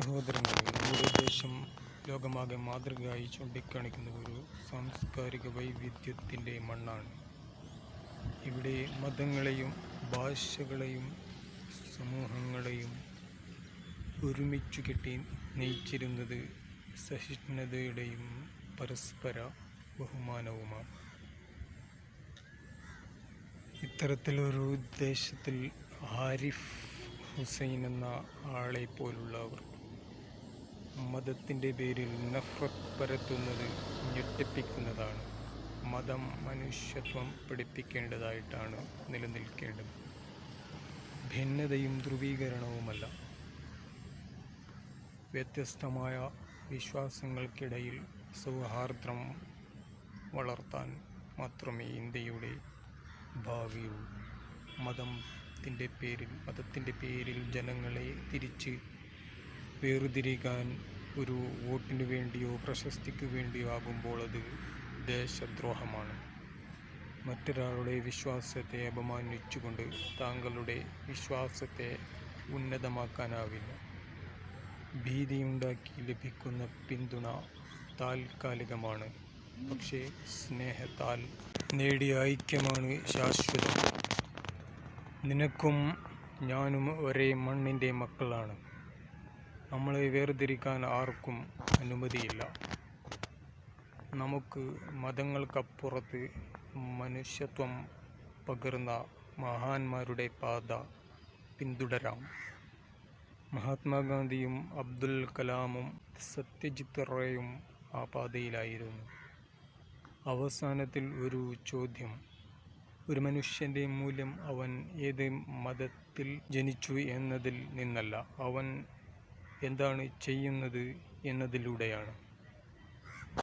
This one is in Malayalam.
സഹോദരങ്ങളെ നമ്മുടെ ദേശം ലോകമാകെ മാതൃകയായി ചൂണ്ടിക്കാണിക്കുന്ന ഒരു സാംസ്കാരിക വൈവിധ്യത്തിന്റെ മണ്ണാണ്. ഇവിടെ മതങ്ങളെയും ഭാഷകളെയും സമൂഹങ്ങളെയും ഒരുമിച്ചു കെട്ടി നയിച്ചിരുന്നത് സഹിഷ്ണുതയുടെയും പരസ്പര ബഹുമാനവുമാണ്. ഇത്തരത്തിലൊരു ദേശത്തിൽ ആരിഫ് ഹുസൈൻ എന്ന ആളെ പോലുള്ളവർ മതത്തിന്റെ പേരിൽ നഫ്രത്ത് പരത്തുന്നത് ഞെട്ടിപ്പിക്കുന്നതാണ്. മതം മനുഷ്യത്വം പഠിപ്പിക്കേണ്ടതായിട്ടാണ് നിലനിൽക്കേണ്ടത്. ഭിന്നതയും ധ്രുവീകരണവുമല്ല. വ്യത്യസ്തമായ വിശ്വാസങ്ങൾക്കിടയിൽ സൗഹാർദ്ദം വളർത്താൻ മാത്രമേ ഇന്ത്യയുടെ ഭാവിയുള്ളൂ. മതത്തിന്റെ പേരിൽ മതത്തിന്റെ പേരിൽ ജനങ്ങളെ തിരിച്ച് വേർതിരിക്കാൻ ഒരു വോട്ടിന് വേണ്ടിയോ പ്രശസ്തിക്ക് വേണ്ടിയോ ആകുമ്പോൾ അത് ദേശദ്രോഹമാണ്. മറ്റൊരാളുടെ വിശ്വാസത്തെ അപമാനിച്ചുകൊണ്ട് താങ്കളുടെ വിശ്വാസത്തെ ഉന്നതമാക്കാനാവില്ല. ഭീതിയുണ്ടാക്കി ലഭിക്കുന്ന പിന്തുണ താൽക്കാലികമാണ്. പക്ഷേ സ്നേഹത്താൽ നേടിയ ഐക്യമാണ് ശാശ്വതം. നിനക്കും ഞാനും ഒരേ മണ്ണിന്റെ മക്കളാണ്. നമ്മളെ വേർതിരിക്കാൻ ആർക്കും അനുമതിയില്ല. നമുക്ക് മതങ്ങൾക്കപ്പുറത്ത് മനുഷ്യത്വം പകർന്ന മഹാന്മാരുടെ പാത പിന്തുടരാം. മഹാത്മാഗാന്ധിയും അബ്ദുൽ കലാമും സത്യജിത് റേയും ആ പാതയിലായിരുന്നു. അവസാനത്തിൽ ഒരു ചോദ്യം. ഒരു മനുഷ്യന്റെ മൂല്യം അവൻ ഏത് മതത്തിൽ ജനിച്ചു എന്നതിൽ നിന്നല്ല. അവൻ എന്താണ് ചെയ്യുന്നത് എന്നതിലൂടെയാണ്.